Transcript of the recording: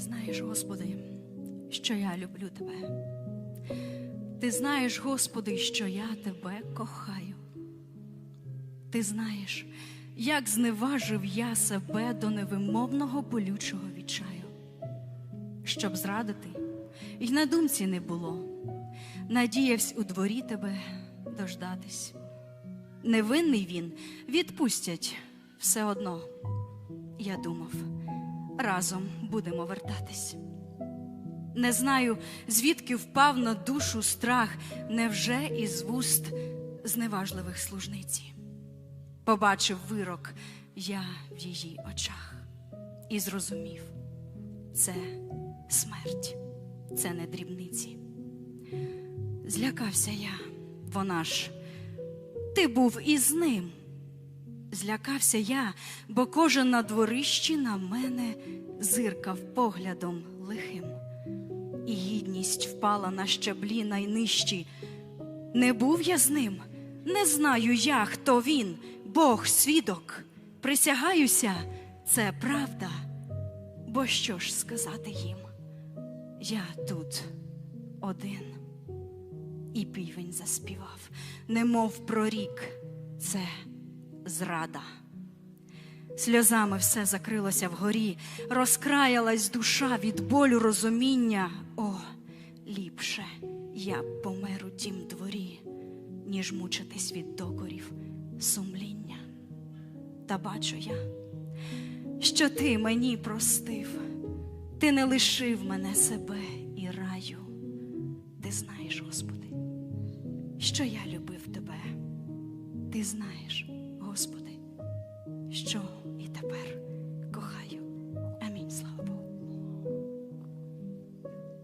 Знаєш, Господи, що я люблю Тебе. Ти знаєш, Господи, що я Тебе кохаю. Ти знаєш, як зневажив я себе до невимовного болючого відчаю. Щоб зрадити, й на думці не було, надіявсь у дворі тебе дождатись. Невинний він відпустять все одно. Я думав, разом будемо вертатись. Не знаю, звідки впав на душу страх, невже із вуст зневажливих служниці. Побачив вирок я в її очах і зрозумів, це смерть, це не дрібниці. Злякався я, вона ж, ти був із ним. Злякався я, бо кожен на дворищі на мене зиркав поглядом лихим, і гідність впала на щаблі найнижчі. Не був я з ним, не знаю я, хто він, Бог свідок. Присягаюся, це правда. Бо що ж сказати їм? Я тут один. І півень заспівав, немов прорік, це зрада. Сльозами все закрилося вгорі, розкраялась душа від болю розуміння. О, ліпше я помер у тім дворі, ніж мучитись від докорів сумління. Та бачу я, що ти мені простив, ти не лишив мене себе і раю. Ти знаєш, Господи, що я любив тебе. Ти знаєш, Господи, що